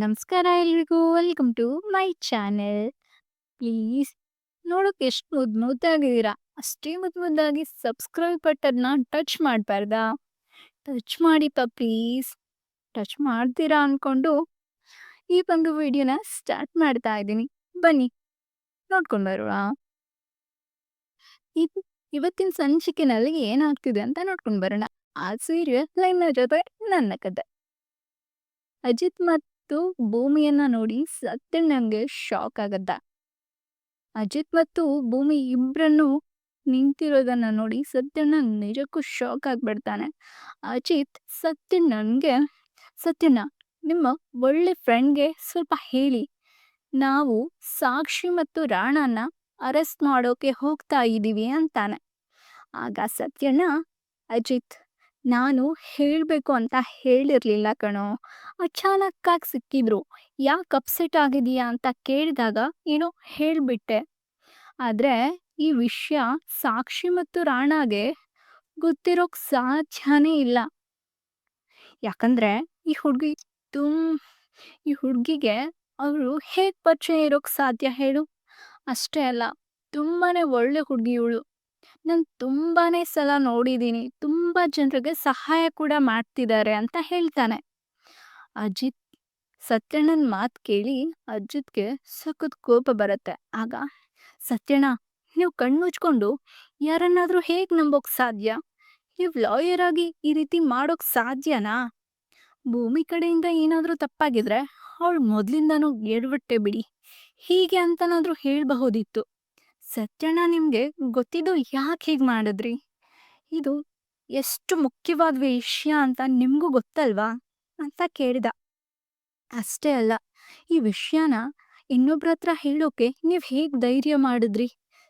ನಮಸ್ಕಾರ ಎಲ್ರಿಗೂ. Welcome to my channel. Please ನೋಡೋಕೆ ಎಷ್ಟು ಮುದ್ದು ಮುದ್ದಾಗಿದ್ದೀರಾ? ಅಷ್ಟೇ ಮುದ್ದು ಮುದ್ದಾಗಿ ಸಬ್ಸ್ಕ್ರೈಬ್ ಬಟನ್ನ ಟಚ್ ಮಾಡಬಾರ್ದಾ? ಟಚ್ ಮಾಡಿಪ್ಪ ಪ್ಲೀಸ್. ಟಚ್ ಮಾಡ್ತೀರಾ ಅನ್ಕೊಂಡು ಈ ಒಂದು ವಿಡಿಯೋನ ಸ್ಟಾರ್ಟ್ ಮಾಡ್ತಾ ಇದ್ದೀನಿ. ಬನ್ನಿ, ನೋಡ್ಕೊಂಡು ಬರೋಣ. ಇದು ಇವತ್ತಿನ ಸಂಚಿಕೆನಲ್ಲಿ ಏನಾಗ್ತಿದೆ ಅಂತ ನೋಡ್ಕೊಂಡು ಬರೋಣ. ಆ ಸೀರಿಯಲ್ ಲೈನ್ನ ಜೊತೆ ನನ್ನ ಕತೆ. ಅಜಿತ್ ಮತ್ತು ಭೂಮಿಯನ್ನ ನೋಡಿ ಸತ್ಯಣ್ಣಂಗೆ ಶಾಕ್ ಆಗತ್ತ ಅಜಿತ್ ಮತ್ತು ಭೂಮಿ ಇಬ್ರನ್ನು ನಿಂತಿರೋದನ್ನ ನೋಡಿ ಸತ್ಯಣ್ಣ ನಿಜಕ್ಕೂ ಶಾಕ್ ಆಗ್ಬಿಡ್ತಾನೆ. ಅಜಿತ್ ಸತ್ಯಣ್ಣನ್ಗೆ ಸತ್ಯಣ್ಣ ನಿಮ್ಮ ಒಳ್ಳೆ ಫ್ರೆಂಡ್ಗೆ ಸ್ವಲ್ಪ ಹೇಳಿ. ನಾವು ಸಾಕ್ಷಿ ಮತ್ತು ರಾಣನ ಅರೆಸ್ಟ್ ಮಾಡೋಕೆ ಹೋಗ್ತಾ ಇದ್ದೀವಿ ಅಂತಾನೆ. ಆಗ ಸತ್ಯಣ್ಣ ಅಜಿತ್ ನಾನು ಹೇಳಬೇಕು ಅಂತ ಹೇಳಿರ್ಲಿಲ್ಲ ಕಣೋ. ಅಚಾನಕ್ಕಾಗಿ ಸಿಕ್ಕಿದ್ರು. ಯಾಕೆ ಅಪ್ಸೆಟ್ ಆಗಿದೆಯಾ ಅಂತ ಕೇಳಿದಾಗ ಏನೋ ಹೇಳಿಬಿಟ್ಟೆ. ಆದ್ರೆ ಈ ವಿಷಯ ಸಾಕ್ಷಿ ಮತ್ತು ರಾಣಾಗೆ ಗೊತ್ತಿರೋಕ್ ಸಾಧ್ಯನೇ ಇಲ್ಲ. ಯಾಕಂದ್ರೆ ಈ ಹುಡುಗಿ ತುಂ, ಈ ಹುಡುಗಿಗೆ ಅವರು ಹೇಗೆ ಪರಿಚಯ ಇರೋಕ್ ಸಾಧ್ಯ ಹೇಳು? ಅಷ್ಟೇ ಅಲ್ಲ ತುಂಬಾ ಒಳ್ಳೆ ಹುಡುಗಿ ಇವಳು ನಾನು ತುಂಬಾನೇ ಸಲ ನೋಡಿದ್ದೀನಿ ತುಂಬ ಜನರಿಗೆ ಸಹಾಯ ಕೂಡ ಮಾಡ್ತಿದ್ದಾರೆ ಅಂತ ಹೇಳ್ತಾನೆ. ಅಜಿತ್, ಸತ್ಯಣ್ಣನ ಮಾತು ಕೇಳಿ ಅಜಿತ್ಗೆ ಸಖತ್ ಕೋಪ ಬರುತ್ತೆ. ಆಗ, ಸತ್ಯಣ್ಣ, ನೀವು ಕಣ್ಮುಚ್ಕೊಂಡು ಯಾರನ್ನಾದರೂ ಹೇಗೆ ನಂಬೋಕ್ ಸಾಧ್ಯ? ನೀವು ಲಾಯರ್ ಆಗಿ ಈ ರೀತಿ ಮಾಡೋಕ್ ಸಾಧ್ಯನಾ? ಭೂಮಿ ಕಡೆಯಿಂದ ಏನಾದರೂ ತಪ್ಪಾಗಿದ್ರೆ ಅವಳು ಮೊದಲಿಂದನೂ ಎಡ್ಬಿಟ್ಟೆ ಬಿಡಿ. ಹೀಗೆ ಅಂತನಾದರೂ ಹೇಳ್ಬಹುದಿತ್ತು. ಸತ್ಯಣ್ಣ ನಿಮಗೆ ಗೊತ್ತಿದ್ದು ಯಾಕೆ ಹೀಗೆ ಮಾಡಿದ್ರಿ? ಇದು ಎಷ್ಟು ಮುಖ್ಯವಾದ ವಿಷಯ ಅಂತ ನಿಮಗೂ ಗೊತ್ತಲ್ವಾ? ಅಂತ ಕೇಳಿದ. ಅಷ್ಟೇ ಅಲ್ಲ, ಈ ವಿಷಯನ ಇನ್ನೊಬ್ರ ಹತ್ರ ಹೇಳೋಕೆ ನೀವು ಹೇಗೆ ಧೈರ್ಯ ಮಾಡಿದ್ರಿ?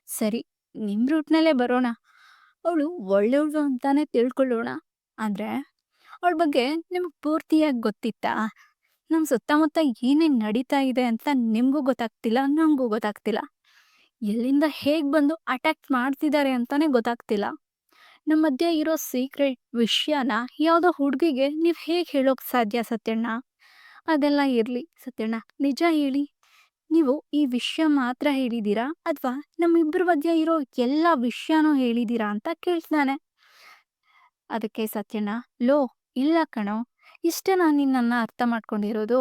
ಸರಿ ನಿಮ್ಮ ರೂಟ್ನಲ್ಲೇ ಬರೋಣ. ಅವಳು ಒಳ್ಳೆಯವಳು ಅಂತಾನೆ ತಿಳ್ಕೊಳ್ಳೋಣ. ಆದರೆ ಅವಳ ಬಗ್ಗೆ ನಿಮ್ಗೆ ಪೂರ್ತಿಯಾಗಿ ಗೊತ್ತಿತ್ತಾ? ನಮ್ಮ ಸುತ್ತಮುತ್ತ ಏನೇನು ನಡೀತಾ ಇದೆ ಅಂತ ನಿಮಗೂ ಗೊತ್ತಾಗ್ತಿಲ್ಲ ನನಗೂ ಗೊತ್ತಾಗ್ತಿಲ್ಲ. ಎಲ್ಲಿಂದ ಹೇಗೆ ಬಂದು ಅಟ್ಯಾಕ್ ಮಾಡ್ತಿದ್ದಾರೆ ಅಂತಾನೆ ಗೊತ್ತಾಗ್ತಿಲ್ಲ. ನಮ್ಮ ಮಧ್ಯೆ ಇರೋ ಸೀಕ್ರೆಟ್ ವಿಷಯನ ಯಾವುದೋ ಹುಡುಗಿಗೆ ನೀವು ಹೇಗೆ ಹೇಳೋಕೆ ಸಾಧ್ಯ ಸತ್ಯಣ್ಣ? ಅದೆಲ್ಲ ಇರಲಿ ಸತ್ಯಣ್ಣ, ನಿಜ ಹೇಳಿ. ನೀವು ಈ ವಿಷಯ ಮಾತ್ರ ಹೇಳಿದ್ದೀರಾ ಅಥವಾ ನಮ್ಮಿಬ್ಬರ ಮಧ್ಯೆ ಇರೋ ಎಲ್ಲ ವಿಷಯನೂ ಹೇಳಿದ್ದೀರಾ ಅಂತ ಕೇಳ್ತಾನೆ ಅದಕ್ಕೆ ಸತ್ಯಣ್ಣ, ಲೋ, ಇಲ್ಲ ಕಣೋ, ಇಷ್ಟೇ ನಾನು ನಿನ್ನನ್ನು ಅರ್ಥ ಮಾಡ್ಕೊಂಡಿರೋದು.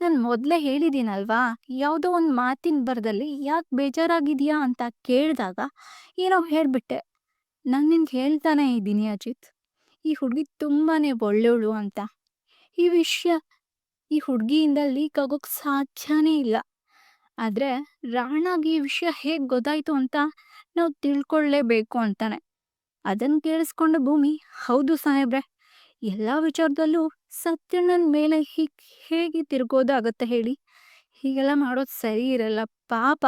ನಾನು ಮೊದಲೇ ಹೇಳಿದ್ದೀನಲ್ವಾ ಯಾವುದೋ ಒಂದು ಮಾತಿನ ಬರದಲ್ಲಿ ಯಾಕೆ ಬೇಜಾರಾಗಿದೆಯಾ ಅಂತ ಕೇಳಿದಾಗ ಏನೋ ಹೇಳಿಬಿಟ್ಟೆ. ನಾನು ನಿನ್ಗೆ ಹೇಳ್ತಾನೆ ಇದ್ದೀನಿ ಅಜಿತ್, ಈ ಹುಡುಗಿ ತುಂಬಾನೇ ಒಳ್ಳೆಯವಳು ಅಂತ. ಈ ವಿಷಯ ಈ ಹುಡುಗಿಯಿಂದ ಲೀಕ್ ಆಗೋಕ್ ಸಾಧ್ಯನೇ ಇಲ್ಲ. ಆದ್ರೆ ರಾಣಾಗಿ ಈ ವಿಷಯ ಹೇಗೆ ಗೊತ್ತಾಯ್ತು ಅಂತ ನಾವು ತಿಳ್ಕೊಳ್ಳೇಬೇಕು ಅಂತಾನೆ. ಅದನ್ನು ಕೇಳಿಸ್ಕೊಂಡ ಭೂಮಿ, ಹೌದು ಸಾಹೇಬ್ರೆ, ಎಲ್ಲ ವಿಚಾರದಲ್ಲೂ ಸತ್ಯಣ್ಣನ ಮೇಲೆ ಹೀಗೆ ಹೇಗೆ ತಿರ್ಗೋದಾಗತ್ತೆ ಹೇಳಿ? ಹೀಗೆಲ್ಲ ಮಾಡೋದು ಸರಿ ಇರಲ್ಲ, ಪಾಪ.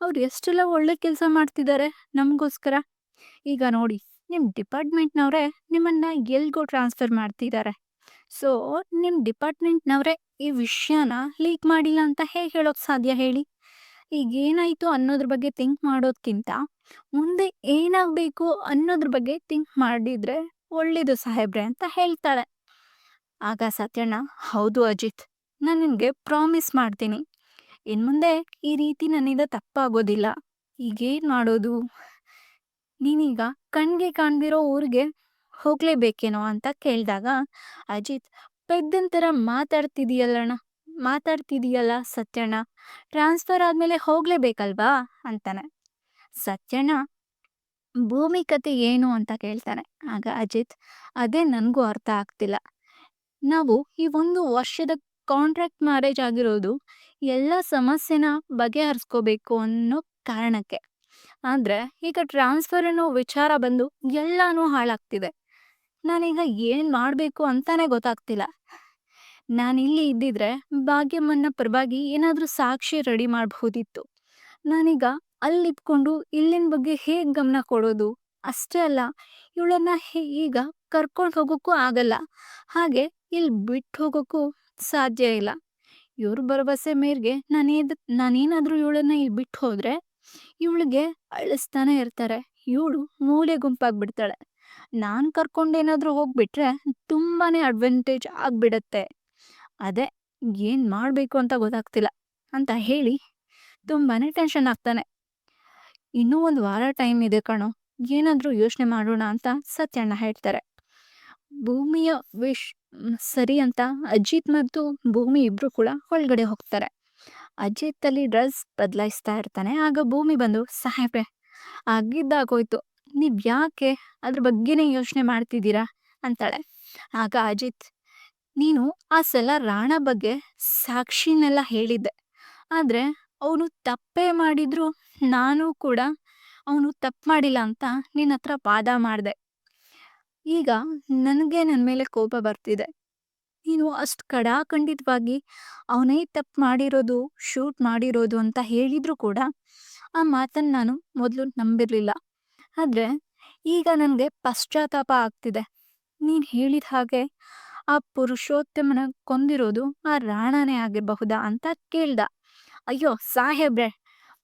ಅವ್ರು ಎಷ್ಟೆಲ್ಲ ಒಳ್ಳೆ ಕೆಲಸ ಮಾಡ್ತಿದ್ದಾರೆ ನಮಗೋಸ್ಕರ. ಈಗ ನೋಡಿ ನಿಮ್ಮ ಡಿಪಾರ್ಟ್ಮೆಂಟ್ನವರೇ ನಿಮ್ಮನ್ನ ಎಲ್ಗೋ ಟ್ರಾನ್ಸ್ಫರ್ ಮಾಡ್ತಿದ್ದಾರೆ ಸೊ ನಿಮ್ಮ ಡಿಪಾರ್ಟ್ಮೆಂಟ್ನವರೇ ಈ ವಿಷಯನ ಲೀಕ್ ಮಾಡಿಲ್ಲ ಅಂತ ಹೇಗೆ ಹೇಳೋಕ್ಕೆ ಸಾಧ್ಯ ಹೇಳಿ? ಈಗ ಏನಾಯಿತು ಅನ್ನೋದ್ರ ಬಗ್ಗೆ ಥಿಂಕ್ ಮಾಡೋದಕ್ಕಿಂತ ಮುಂದೆ ಏನಾಗಬೇಕು ಅನ್ನೋದ್ರ ಬಗ್ಗೆ ಥಿಂಕ್ ಮಾಡಿದರೆ ಒಳ್ಳೇದು ಸಾಹೇಬ್ರೆ ಅಂತ ಹೇಳ್ತಾಳೆ. ಆಗ ಸತ್ಯಣ್ಣ, ಹೌದು ಅಜಿತ್, ನಾನು ನಿನಗೆ ಪ್ರಾಮಿಸ್ ಮಾಡ್ತೀನಿ. ಇನ್ನು ಮುಂದೆ ಈ ರೀತಿ ನನ್ನಿಂದ ತಪ್ಪಾಗೋದಿಲ್ಲ. ಈಗೇನು ಮಾಡೋದು? ನೀನೀಗ ಕಣ್ಗೆ ಕಾಣ್ದಿರೋ ಊರಿಗೆ ಹೋಗ್ಲೇಬೇಕೇನೋ ಅಂತ ಕೇಳಿದಾಗ, ಅಜಿತ್, ಪೆದ್ದನ್ ಥರ ಮಾತಾಡ್ತಿದೀಯಲ್ಲಣ್ಣ, ಮಾತಾಡ್ತಿದೀಯಲ್ಲ ಸತ್ಯಣ್ಣ ಟ್ರಾನ್ಸ್ಫರ್ ಆದಮೇಲೆ ಹೋಗ್ಲೇಬೇಕಲ್ವಾ? ಅಂತಾನೆ. ಸತ್ಯಣ್ಣ, ಭೂಮಿ ಕತೆ ಏನು? ಅಂತ ಕೇಳ್ತಾನೆ. ಆಗ ಅಜಿತ್, ಅದೇ ನನಗೂ ಅರ್ಥ ಆಗ್ತಿಲ್ಲ. ನಾವು ಈ ಒಂದು ವರ್ಷದ ಕಾಂಟ್ರಾಕ್ಟ್ ಮ್ಯಾರೇಜ್ ಆಗಿರೋದು ಎಲ್ಲ ಸಮಸ್ಯೆನ ಬಗೆಹರಿಸ್ಕೋಬೇಕು ಅನ್ನೋ ಕಾರಣಕ್ಕೆ. ಆದರೆ ಈಗ ಟ್ರಾನ್ಸ್ಫರ್ ಅನ್ನೋ ವಿಚಾರ ಬಂದು ಎಲ್ಲಾನು ಹಾಳಾಗ್ತಿದೆ. ನಾನೀಗ ಏನು ಮಾಡಬೇಕು ಅಂತಾನೆ ಗೊತ್ತಾಗ್ತಿಲ್ಲ. ನಾನು ಇಲ್ಲಿ ಇದ್ದಿದ್ರೆ ಭಾಗ್ಯಮ್ಮನ ಪರವಾಗಿ ಏನಾದರೂ ಸಾಕ್ಷಿ ರೆಡಿ ಮಾಡಬಹುದಿತ್ತು. ನಾನೀಗ ಅಲ್ಲಿ ಇದ್ಕೊಂಡು ಇಲ್ಲಿನ ಬಗ್ಗೆ ಹೇಗೆ ಗಮನ ಕೊಡೋದು? ಅಷ್ಟೇ ಅಲ್ಲ, ಇವಳನ್ನ ಈಗ ಕರ್ಕೊಂಡು ಹೋಗೋಕ್ಕೂ ಆಗಲ್ಲ. ಹಾಗೆ ಇಲ್ಲಿ ಬಿಟ್ಟು ಹೋಗೋಕ್ಕೂ ಸಾಧ್ಯ ಇಲ್ಲ. ಇವ್ರ ಭರವಸೆ ಮೇರೆಗೆ ನಾನೇದ್, ನಾನೇನಾದ್ರೂ ಇವಳನ್ನ ಇಲ್ಲಿ ಬಿಟ್ಟು ಹೋದ್ರೆ ಇವಳಿಗೆ ಅಳಿಸ್ತಾನೆ ಇರ್ತಾರೆ. ಇವಳು ಮೂಲೆ ಗುಂಪಾಗ್ಬಿಡ್ತಾಳೆ. ನಾನ್ ಕರ್ಕೊಂಡೇನಾದ್ರೂ ಹೋಗ್ಬಿಟ್ರೆ ತುಂಬಾನೇ ಅಡ್ವಾಂಟೇಜ್ ಆಗ್ಬಿಡತ್ತೆ. ಅದೇ ಏನು ಮಾಡಬೇಕು ಅಂತ ಗೊತ್ತಾಗ್ತಿಲ್ಲ ಅಂತ ಹೇಳಿ ತುಂಬಾನೇ ಟೆನ್ಷನ್ ಆಗ್ತಾನೆ. ಇನ್ನೂ ಒಂದು ವಾರ ಟೈಮ್ ಇದೆ ಕಣೋ. ಏನಾದರೂ ಯೋಚನೆ ಮಾಡೋಣ ಅಂತ ಸತ್ಯಣ್ಣ ಹೇಳ್ತಾರೆ. ಭೂಮಿಯ ವಿಶ್ ಸರಿ ಅಂತ ಅಜಿತ್ ಮತ್ತು ಭೂಮಿ ಇಬ್ರು ಕೂಡ ಒಳಗಡೆ ಹೋಗ್ತಾರೆ. ಅಜಿತ್ ಅಲ್ಲಿ ಡ್ರೆಸ್ ಬದಲಾಯಿಸ್ತಾ ಇರ್ತಾನೆ, ಆಗ ಭೂಮಿ ಬಂದು, ಸಾಹೇಬ್ರೆ, ಆಗಿದ್ದಾಗೋಯ್ತು. ನೀವ್ ಯಾಕೆ ಅದ್ರ ಬಗ್ಗೆನೇ ಯೋಚನೆ ಮಾಡ್ತಿದ್ದೀರಾ? ಅಂತಾಳೆ. ಆಗ ಅಜಿತ್, ನೀನು ಆ ಸಲ ರಾಣ ಬಗ್ಗೆ ಸಾಕ್ಷಿನೆಲ್ಲ ಹೇಳಿದ್ದೆ. ಆದ್ರೆ ಅವನು ತಪ್ಪೇ ಮಾಡಿದ್ರು ನಾನು ಕೂಡ ಅವನು ತಪ್ಪು ಮಾಡಿಲ್ಲ ಅಂತ ನಿನ್ನ ಹತ್ರ ವಾದ ಮಾಡಿದೆ. ಈಗ ನನಗೆ ನನ್ನ ಮೇಲೆ ಕೋಪ ಬರ್ತಿದೆ. ನೀನು ಅಷ್ಟು ಕಡಾಖಂಡಿತವಾಗಿ ಅವನೇ ತಪ್ಪು ಮಾಡಿರೋದು, ಶೂಟ್ ಮಾಡಿರೋದು ಅಂತ ಹೇಳಿದ್ರು ಕೂಡ ಆ ಮಾತನ್ನು ನಾನು ಮೊದಲು ನಂಬಿರಲಿಲ್ಲ. ಆದರೆ ಈಗ ನನಗೆ ಪಶ್ಚಾತ್ತಾಪ ಆಗ್ತಿದೆ. ನೀನು ಹೇಳಿದ ಹಾಗೆ ಆ ಪುರುಷೋತ್ತಮನ ಕೊಂದಿರೋದು ಆ ರಾಣನೇ ಆಗಿರಬಹುದಾ ಅಂತ ಕೇಳ್ದ. ಅಯ್ಯೋ ಸಾಹೇಬ್ರೆ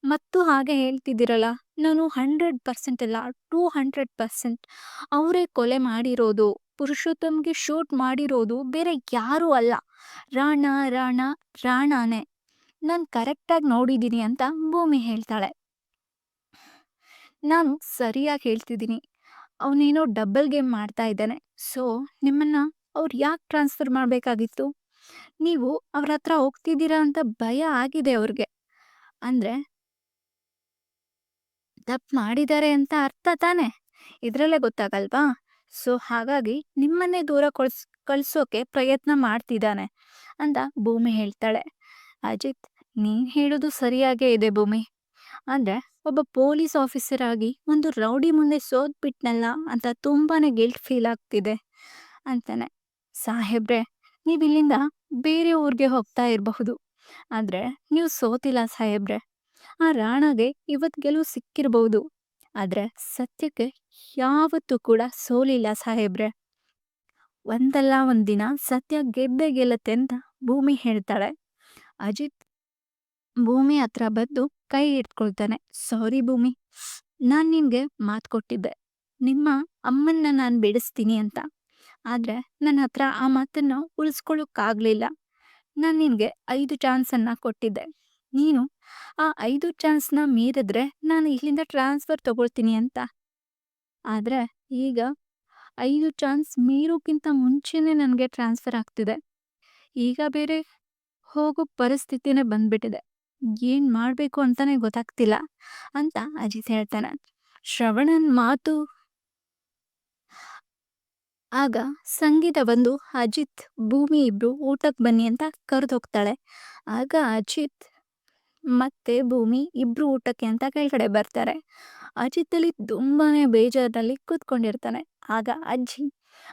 ಮತ್ತು ಹಾಗೆ ಹೇಳ್ತಿದ್ದೀರಲ್ಲ, ನಾನು ಹಂಡ್ರೆಡ್ ಪರ್ಸೆಂಟ್ ಅಲ್ಲ, ಟೂ ಹಂಡ್ರೆಡ್ ಪರ್ಸೆಂಟ್ ಅವರೇ ಕೊಲೆ ಮಾಡಿರೋದು, ಪುರುಷೋತ್ತಮ್ಗೆ ಶೂಟ್ ಮಾಡಿರೋದು ಬೇರೆ ಯಾರೂ ಅಲ್ಲ. ರಾಣ ರಾಣ, ರಾಣಾನೆ. ನಾನು ಕರೆಕ್ಟಾಗಿ ನೋಡಿದ್ದೀನಿ ಅಂತ ಭೂಮಿ ಹೇಳ್ತಾಳೆ. ನಾನು ಸರಿಯಾಗಿ ಹೇಳ್ತಿದ್ದೀನಿ. ಅವನೇನೋ ಡಬಲ್ ಗೇಮ್ ಮಾಡ್ತಾ ಇದ್ದಾನೆ. ಸೊ, ನಿಮ್ಮನ್ನು ಅವ್ರು ಯಾಕೆ ಟ್ರಾನ್ಸ್ಫರ್ ಮಾಡಬೇಕಾಗಿತ್ತು? ನೀವು ಅವ್ರ ಹತ್ರ ಹೋಗ್ತಿದ್ದೀರಾ ಅಂತ ಭಯ ಆಗಿದೆ ಅವ್ರಿಗೆ. ಅಂದ್ರೆ ತಪ್ಪು ಮಾಡಿದ್ದಾರೆ ಅಂತ ಅರ್ಥ ತಾನೆ? ಇದರಲ್ಲೇ ಗೊತ್ತಾಗಲ್ವಾ? ಸೊ, ಹಾಗಾಗಿ ನಿಮ್ಮನ್ನೇ ದೂರ ಕಳ್ಸ್, ಕಳ್ಸೋಕೆ ಪ್ರಯತ್ನ ಮಾಡ್ತಿದ್ದಾನೆ ಅಂತ ಭೂಮಿ ಹೇಳ್ತಾಳೆ. ಅಜಿತ್, ನೀನು ಹೇಳೋದು ಸರಿಯಾಗೇ ಇದೆ ಭೂಮಿ. ಅಂದ್ರೆ ಒಬ್ಬ ಪೊಲೀಸ್ ಆಫೀಸರ್ ಆಗಿ ಒಂದು ರೌಡಿ ಮುಂದೆ ಸೋದ್ಬಿಟ್ನಲ್ಲ ಅಂತ ತುಂಬಾ ಗಿಲ್ಟ್ ಫೀಲ್ ಆಗ್ತಿದೆ ಅಂತಾನೆ. ಸಾಹೇಬ್ರೆ ನೀವು ಇಲ್ಲಿಂದ ಬೇರೆ ಊರಿಗೆ ಹೋಗ್ತಾ ಇರಬಹುದು. ಆದರೆ, ನೀವು ಸೋತಿಲ್ಲ ಸಾಹೇಬ್ರೆ. ಆ ರಾಣಾಗೆ ಇವತ್ ಗೆಲುವು ಸಿಕ್ಕಿರಬಹುದು ಆದ್ರೆ ಸತ್ಯಕ್ಕೆ ಯಾವತ್ತೂ ಕೂಡ ಸೋಲಿಲ್ಲ ಸಾಹೇಬ್ರೆ. ಒಂದಲ್ಲ ಒಂದಿನ ಸತ್ಯ ಗೆದ್ದೆ ಗೆಲ್ಲತ್ತೆ ಅಂತ ಭೂಮಿ ಹೇಳ್ತಾಳೆ. ಅಜಿತ್ ಭೂಮಿ ಹತ್ರ ಬಂದು ಕೈ ಇಟ್ಕೊಳ್ತಾನೆ ಸಾರಿ ಭೂಮಿ, ನಾನ್ ನಿನ್ಗೆ ಮಾತು ಕೊಟ್ಟಿದ್ದೆ. ನಿಮ್ಮ ಅಮ್ಮನ್ನ ನಾನ್ ಬಿಡಿಸ್ತೀನಿ ಅಂತ. ಆದ್ರೆ ನನ್ನ ಹತ್ರ ಆ ಮಾತನ್ನ ಉಳಿಸ್ಕೊಳ್ಳೋಕ್ಕಾಗ್ಲಿಲ್ಲ ನಾನ್ ನಿನ್ಗೆ ಐದು ಚಾನ್ಸ್ ಅನ್ನ ಕೊಟ್ಟಿದ್ದೆ. ನೀನು ಆ ಐದು ಚಾನ್ಸ್ನ ಮೀರಿದ್ರೆ ನಾನು ಇಲ್ಲಿಂದ ಟ್ರಾನ್ಸ್ಫರ್ ತಗೊಳ್ತೀನಿ ಅಂತ. ಆದರೆ ಈಗ ಐದು ಚಾನ್ಸ್ ಮೀರೋಕ್ಕಿಂತ ಮುಂಚೆನೇ ನನಗೆ ಟ್ರಾನ್ಸ್ಫರ್ ಆಗ್ತಿದೆ. ಈಗ ಬೇರೆ ಹೋಗೋ ಪರಿಸ್ಥಿತಿನೇ ಬಂದ್ಬಿಟ್ಟಿದೆ. ಏನು ಮಾಡಬೇಕು ಅಂತಲೇ ಗೊತ್ತಾಗ್ತಿಲ್ಲ ಅಂತ ಅಜಿತ್ ಹೇಳ್ತಾನೆ. ಶ್ರವಣನ್ ಮಾತು ಆಗ ಸಂಗೀತ ಬಂದು ಅಜಿತ್ ಭೂಮಿ ಇಬ್ರು ಊಟಕ್ಕೆ ಬನ್ನಿ ಅಂತ ಕರೆದೋಗ್ತಾಳೆ ಆಗ ಅಜಿತ್ ಮತ್ತೆ ಭೂಮಿ ಇಬ್ರು ಊಟಕ್ಕೆ ಅಂತ ಕೆಳಗಡೆ ಬರ್ತಾರೆ. ಅಜಿತ್ ಅಲ್ಲಿ ತುಂಬಾನೇ ಬೇಜಾರಲ್ಲಿ ಕೂತ್ಕೊಂಡಿರ್ತಾನೆ. ಆಗ ಅಜ್ಜಿ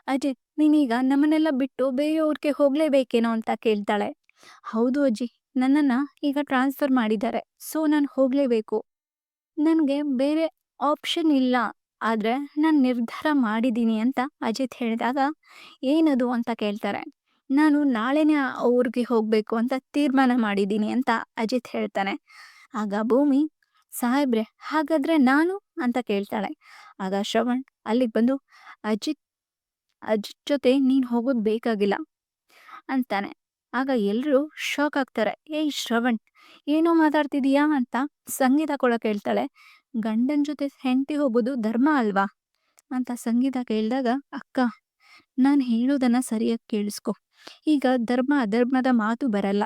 ಅಜಿತ್ ನೀನೀಗ ನಮ್ಮನ್ನೆಲ್ಲ ಬಿಟ್ಟು ಬೇರೆಯವ್ರಿಗೆ ಹೋಗ್ಲೇಬೇಕೇನೋ ಅಂತ ಕೇಳ್ತಾಳೆ. ಹೌದು ಅಜ್ಜಿ, ನನ್ನನ್ನ ಈಗ ಟ್ರಾನ್ಸ್ಫರ್ ಮಾಡಿದ್ದಾರೆ. ಸೊ, ನಾನು ಹೋಗ್ಲೇಬೇಕು. ನನಗೆ ಬೇರೆ ಆಪ್ಷನ್ ಇಲ್ಲ. ಆದರೆ ನಾನು ನಿರ್ಧಾರ ಮಾಡಿದ್ದೀನಿ ಅಂತ ಅಜಿತ್ ಹೇಳಿದಾಗ, ಏನದು? ಅಂತ ಕೇಳ್ತಾರೆ. ನಾನು ನಾಳೆನೇ ಊರಿಗೆ ಹೋಗಬೇಕು ಅಂತ ತೀರ್ಮಾನ ಮಾಡಿದ್ದೀನಿ ಅಂತ ಅಜಿತ್ ಹೇಳ್ತಾನೆ. ಆಗ ಭೂಮಿ, ಸಾಹೇಬ್ರೆ, ಹಾಗಾದ್ರೆ ನಾನು? ಅಂತ ಕೇಳ್ತಾಳೆ. ಆಗ ಶ್ರವಣ್, ಅಲ್ಲಿಗೆ ಬಂದು ಅಜಿತ್ ಅಜಿತ್ ಜೊತೆ ನೀನು ಹೋಗೋದು ಬೇಕಾಗಿಲ್ಲ ಅಂತಾನೆ. ಆಗ ಎಲ್ಲರೂ ಶಾಕ್ ಆಗ್ತಾರೆ. ಏಯ್ ಶ್ರವಣ್, ಏನೋ ಮಾತಾಡ್ತಿದೀಯಾ? ಅಂತ ಸಂಗೀತ ಕೂಡ ಕೇಳ್ತಾಳೆ. ಗಂಡನ ಜೊತೆ ಹೆಂಡತಿ ಹೋಗೋದು ಧರ್ಮ ಅಲ್ವಾ? ಅಂತ ಸಂಗೀತ ಕೇಳಿದಾಗ, ಅಕ್ಕ, ನಾನು ಹೇಳೋದನ್ನ ಸರಿಯಾಗಿ ಕೇಳಿಸ್ಕೊ. ಈಗ ಧರ್ಮ, ಅಧರ್ಮದ ಮಾತು ಬರಲ್ಲ.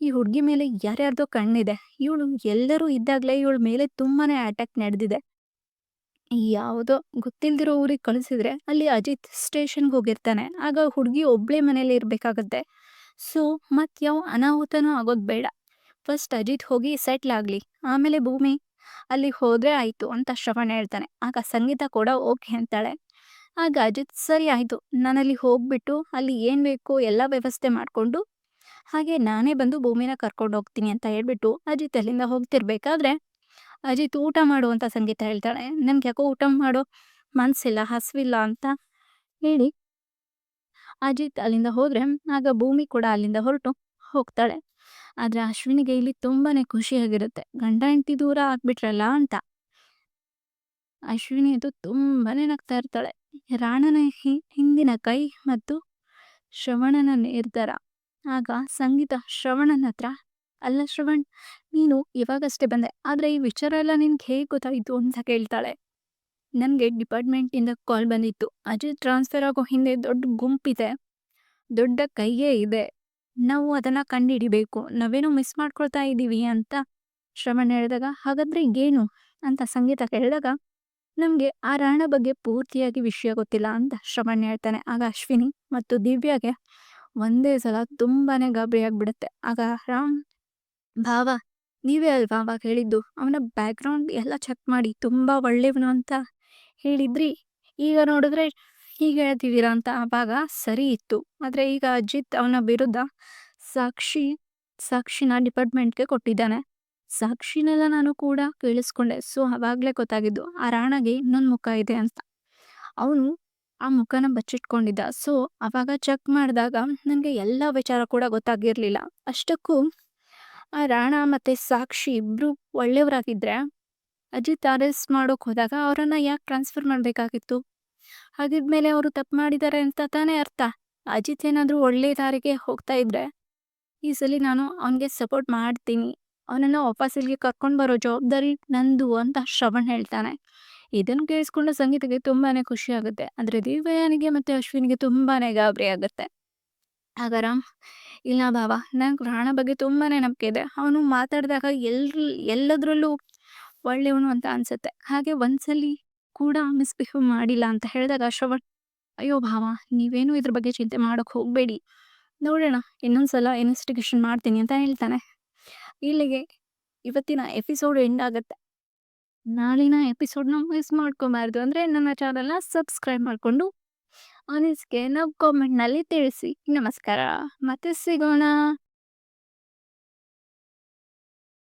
ಈ ಹುಡುಗಿ ಮೇಲೆ ಯಾರ್ಯಾರ್ದೋ ಕಣ್ಣಿದೆ. ಇವಳು ಎಲ್ಲರೂ ಇದ್ದಾಗಲೇ ಇವಳ ಮೇಲೆ ತುಂಬಾನೇ ಅಟ್ಯಾಕ್ ನಡೆದಿದೆ. ಯಾವುದೋ ಗೊತ್ತಿಲ್ದಿರೋ ಊರಿಗೆ ಕಳಿಸಿದ್ರೆ ಅಲ್ಲಿ ಅಜಿತ್ ಸ್ಟೇಷನ್ಗೆ ಹೋಗಿರ್ತಾನೆ. ಆಗ ಹುಡುಗಿ ಒಬ್ಳೆ ಮನೇಲಿ ಇರಬೇಕಾಗತ್ತೆ. ಸೊ ಮತ್ತೆ ಯಾವ ಅನಾಹುತನೂ ಆಗೋದು ಬೇಡ. ಫಸ್ಟ್ ಅಜಿತ್ ಹೋಗಿ ಸೆಟ್ಲ್ ಆಗಲಿ. ಆಮೇಲೆ ಭೂಮಿ ಅಲ್ಲಿ ಹೋದರೆ ಆಯಿತು ಅಂತ ಶ್ರವಣ ಹೇಳ್ತಾನೆ. ಆಗ ಸಂಗೀತ ಕೂಡ ಓಕೆ ಅಂತಾಳೆ. ಆಗ ಅಜಿತ್ ಸರಿ ಆಯಿತು. ನಾನಲ್ಲಿ ಹೋಗ್ಬಿಟ್ಟು ಅಲ್ಲಿ ಏನು ಬೇಕು ಎಲ್ಲ ವ್ಯವಸ್ಥೆ ಮಾಡಿಕೊಂಡು ಹಾಗೆ ನಾನೇ ಬಂದು ಭೂಮಿನ ಕರ್ಕೊಂಡು ಹೋಗ್ತೀನಿ ಅಂತ ಹೇಳ್ಬಿಟ್ಟು ಅಜಿತ್ ಅಲ್ಲಿಂದ ಹೋಗ್ತಿರ್ಬೇಕಾದ್ರೆ ಅಜಿತ್ ಊಟ ಮಾಡು ಅಂತ ಸಂಗೀತ ಹೇಳ್ತಾಳೆ. ನನ್ಗೆ ಯಾಕೋ ಊಟ ಮಾಡೋ ಮನಸ್ಸಿಲ್ಲ ಹಸಿವಿಲ್ಲ ಅಂತ ಹೇಳಿ ಅಜಿತ್ ಅಲ್ಲಿಂದ ಹೋದ್ರೆ ಆಗ ಭೂಮಿ ಕೂಡ ಅಲ್ಲಿಂದ ಹೊರಟು ಹೋಗ್ತಾಳೆ. ಆದ್ರೆ ಅಶ್ವಿನಿಗೆ ಇಲ್ಲಿ ತುಂಬಾನೇ ಖುಷಿಯಾಗಿರುತ್ತೆ. ಗಂಡ ಹೆಂಡತಿ ದೂರ ಆಗ್ಬಿಟ್ರಲ್ಲ ಅಂತ. ಅಶ್ವಿನಿ ಅದು ತುಂಬಾನೇ ನಗ್ತಾ ಇರ್ತಾಳೆ. ರಾಣನ ಹಿಂದಿನ ಕೈ ಮತ್ತು ಶ್ರವಣನ ನಿರ್ಧಾರ. ಆಗ ಸಂಗೀತ ಶ್ರವಣನ ಹತ್ರ, ಅಲ್ಲ ಶ್ರವಣ್, ನೀನು ಇವಾಗಷ್ಟೇ ಬಂದೆ, ಆದರೆ ಈ ವಿಚಾರ ಎಲ್ಲ ನಿನ್ಗೆ ಹೇಗೆ ಗೊತ್ತಾಯಿತು ಅಂತ ಕೇಳ್ತಾಳೆ. ನನಗೆ ಡಿಪಾರ್ಟ್ಮೆಂಟಿಂದ ಕಾಲ್ ಬಂದಿತ್ತು. ಅಜಿತ್ ಟ್ರಾನ್ಸ್ಫರ್ ಆಗೋ ಹಿಂದೆ ದೊಡ್ಡ ಗುಂಪಿದೆ, ದೊಡ್ಡ ಕೈಯೇ ಇದೆ. ನಾವು ಅದನ್ನು ಕಂಡುಹಿಡಿಬೇಕು ನಾವೇನೋ ಮಿಸ್ ಮಾಡ್ಕೊಳ್ತಾ ಇದ್ದೀವಿ ಅಂತ ಶ್ರವಣ್ ಹೇಳಿದಾಗ, ಹಾಗಾದರೆ ಏನು? ಅಂತ ಸಂಗೀತ ಕೇಳಿದಾಗ ನಮಗೆ ಆ ರಾಣ ಬಗ್ಗೆ ಪೂರ್ತಿಯಾಗಿ ವಿಷಯ ಗೊತ್ತಿಲ್ಲ ಅಂತ ಶ್ರವಣ್ ಹೇಳ್ತಾನೆ. ಆಗ ಅಶ್ವಿನಿ ಮತ್ತು ದಿವ್ಯಾಗೆ ಒಂದೇ ಸಲ ತುಂಬಾನೇ ಗಾಬರಿ ಆಗ್ಬಿಡುತ್ತೆ. ಆಗ ರಾಮ್, ಭಾವ, ನೀವೇ ಅಲ್ವಾ ಅವಾಗ ಹೇಳಿದ್ದು? ಅವನ ಬ್ಯಾಕ್ಗ್ರೌಂಡ್ ಎಲ್ಲ ಚೆಕ್ ಮಾಡಿ, ತುಂಬ ಒಳ್ಳೆಯವನು ಅಂತ ಹೇಳಿದ್ರಿ. ಈಗ ನೋಡಿದ್ರೆ ಹೀಗೆ ಹೇಳ್ತಿದ್ದೀರಾ ಅಂತ ಆವಾಗ ಸರಿ ಇತ್ತು. ಆದರೆ ಈಗ ಅಜಿತ್ ಅವನ ವಿರುದ್ಧ ಸಾಕ್ಷಿ, ಸಾಕ್ಷಿನ ಡಿಪಾರ್ಟ್ಮೆಂಟ್ಗೆ ಕೊಟ್ಟಿದ್ದಾನೆ. ಸಾಕ್ಷಿನೆಲ್ಲ ನಾನು ಕೂಡ ಕೇಳಿಸ್ಕೊಂಡೆ. ಸೊ, ಅವಾಗಲೇ ಗೊತ್ತಾಗಿದ್ದು, ಆ ರಾಣಗೆ ಇನ್ನೊಂದು ಮುಖ ಇದೆ ಅಂತ. ಅವನು ಆ ಮುಖನ ಬಚ್ಚಿಟ್ಕೊಂಡಿದ್ದ. ಸೊ, ಅವಾಗ ಚೆಕ್ ಮಾಡಿದಾಗ ನನಗೆ ಎಲ್ಲ ವಿಚಾರ ಕೂಡ ಗೊತ್ತಾಗಿರ್ಲಿಲ್ಲ. ಅಷ್ಟಕ್ಕೂ ಆ ರಾಣ ಮತ್ತೆ ಸಾಕ್ಷಿ ಇಬ್ರು ಒಳ್ಳೆಯವರಾಗಿದ್ರೆ ಅಜಿತ್ ಅರೆಸ್ಟ್ ಮಾಡೋಕೆ ಹೋದಾಗ ಅವರನ್ನು ಯಾಕೆ ಟ್ರಾನ್ಸ್ಫರ್ ಮಾಡಬೇಕಾಗಿತ್ತು? ಹಾಗಿದ್ಮೇಲೆ ಅವರು ತಪ್ಪು ಮಾಡಿದ್ದಾರೆ ಅಂತ ತಾನೇ ಅರ್ಥ. ಅಜಿತ್ ಏನಾದರೂ ಒಳ್ಳೆ ದಾರಿಗೆ ಹೋಗ್ತಾ ಇದ್ರೆ ಈ ಸಲ ನಾನು ಅವನಿಗೆ ಸಪೋರ್ಟ್ ಮಾಡ್ತೀನಿ. ಅವನನ್ನ ವಾಪಸ್ ಇಲ್ಲಿಗೆ ಕರ್ಕೊಂಡು ಬರೋ ಜವಾಬ್ದಾರಿ ನಂದು ಅಂತ ಶ್ರವಣ್ ಹೇಳ್ತಾನೆ. ಇದನ್ನು ಕೇಳಿಸ್ಕೊಂಡು ಸಂಗೀತಕ್ಕೆ ತುಂಬಾನೇ ಖುಷಿ ಆಗುತ್ತೆ. ಆದರೆ ದಿವ್ಯಾನಿಗೆ ಮತ್ತೆ ಅಶ್ವಿನಿಗೆ ತುಂಬಾನೇ ಗಾಬರಿ ಆಗುತ್ತೆ. ಆಗ ರಾಮ್, ಇಲ್ಲ ಭಾವ ನಂಗೆ ರಾಣ ಬಗ್ಗೆ ತುಂಬಾನೇ ನಂಬಿಕೆ ಇದೆ. ಅವನು ಮಾತಾಡಿದಾಗ ಎಲ್ರು ಎಲ್ಲದರಲ್ಲೂ ಒಳ್ಳೆಯವನು ಅಂತ ಅನ್ಸುತ್ತೆ. ಹಾಗೆ ಒಂದ್ಸಲಿ ಕೂಡ ಮಿಸ್ಬಿಹೇವ್ ಮಾಡಿಲ್ಲ ಅಂತ ಹೇಳಿದಾಗ ಶ್ರವಣ್, ಅಯ್ಯೋ ಭಾವ ನೀವೇನು ಇದ್ರ ಬಗ್ಗೆ ಚಿಂತೆ ಮಾಡೋಕೆ ಹೋಗಬೇಡಿ. ನೋಡೋಣ, ಇನ್ನೊಂದ್ಸಲ ಇನ್ವೆಸ್ಟಿಗೇಷನ್ ಮಾಡ್ತೀನಿ ಅಂತ ಹೇಳ್ತಾನೆ. ಇಲ್ಲಿಗೆ ಇವತ್ತಿನ ಎಪಿಸೋಡ್ ಎಂಡ್ ಆಗುತ್ತೆ. ನಾಳಿನ ಎಪಿಸೋಡ್ನ ಮಿಸ್ ಮಾಡ್ಕೊಬಾರ್ದು ಅಂದರೆ ನನ್ನ ಚಾನಲ್ನ ಸಬ್ಸ್ಕ್ರೈಬ್ ಮಾಡಿಕೊಂಡು ಅನಿಸಿಕೆ ನಾವು ಕಾಮೆಂಟ್ನಲ್ಲಿ ತಿಳಿಸಿ. ನಮಸ್ಕಾರ. ಮತ್ತೆ ಸಿಗೋಣ.